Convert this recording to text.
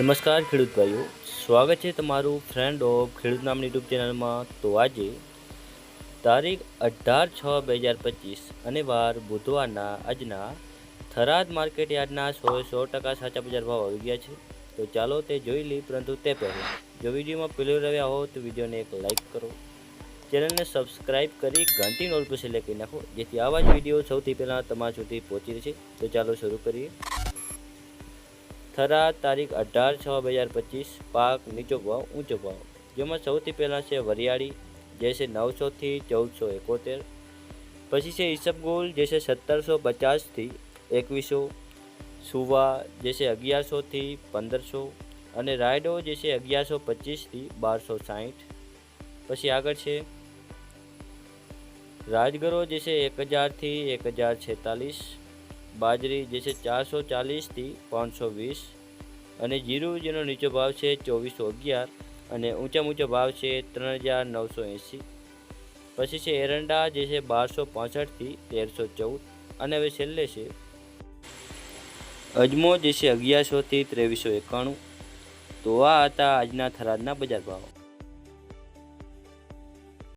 નમસ્કાર ખેડૂત ભાઈઓ, સ્વાગત છે તમારું ફ્રેન્ડ ઓફ ખેડૂત નામની યુટ્યુબ ચેનલમાં. તો આજે તારીખ અઢાર છ બે હજાર પચીસ અને વાર બુધવારના આજના થરાદ માર્કેટ યાર્ડના સો સો ટકા સાચા બજાર ભાવ આવી ગયા છે. તો ચાલો તે જોઈ લઈ પરંતુ તે પહેલાં. જો વિડીયોમાં પેલો રહ્યા હો, તો વિડીયોને એક લાઇક કરો. ચેનલને સબસ્ક્રાઇબ કરી ઘંટી નોલ પર સિલેક્ટ કરી નાખો, જેથી આવા જ વીડિયો સૌથી પહેલાં તમારા સુધી પહોંચી રહેશે તો ચાલો શરૂ કરીએ. થરા તારીખ અઢાર છ બે હજાર પચીસ, પાક નીચો ભાવ, ઊંચો ભાવ. જેમાં સૌથી પહેલાં છે વરિયાળી, જે છે નવસોથી ચૌદસો એકોતેર. પછી છે ઈસબગુલ, જે છે સત્તરસો પચાસથી એકવીસો. સુવા, જે છે અગિયારસોથી પંદરસો. અને રાયડો, જે છે અગિયારસો પચીસથી બારસો સાઠ પછી આગળ છે રાજગરો, જે છે એક હજારથી એક હજાર છેતાલીસ. બાજરી જે છે ચારસો ચાલીસથી પાંચસો વીસ અને જીરું જેનો નીચો ભાવ છે ચોવીસો અગિયાર અને ઊંચા ઊંચો ભાવ છે ત્રણ હજાર નવસો એંસી. પછી છે એરંડા જે છે બારસો પાસઠથી તેરસો ચૌદ અને હવે છેલ્લે છે અજમો જે છે અગિયારસોથી ત્રેવીસો એકાણું. તો આ હતા આજના થરાદના બજાર ભાવ.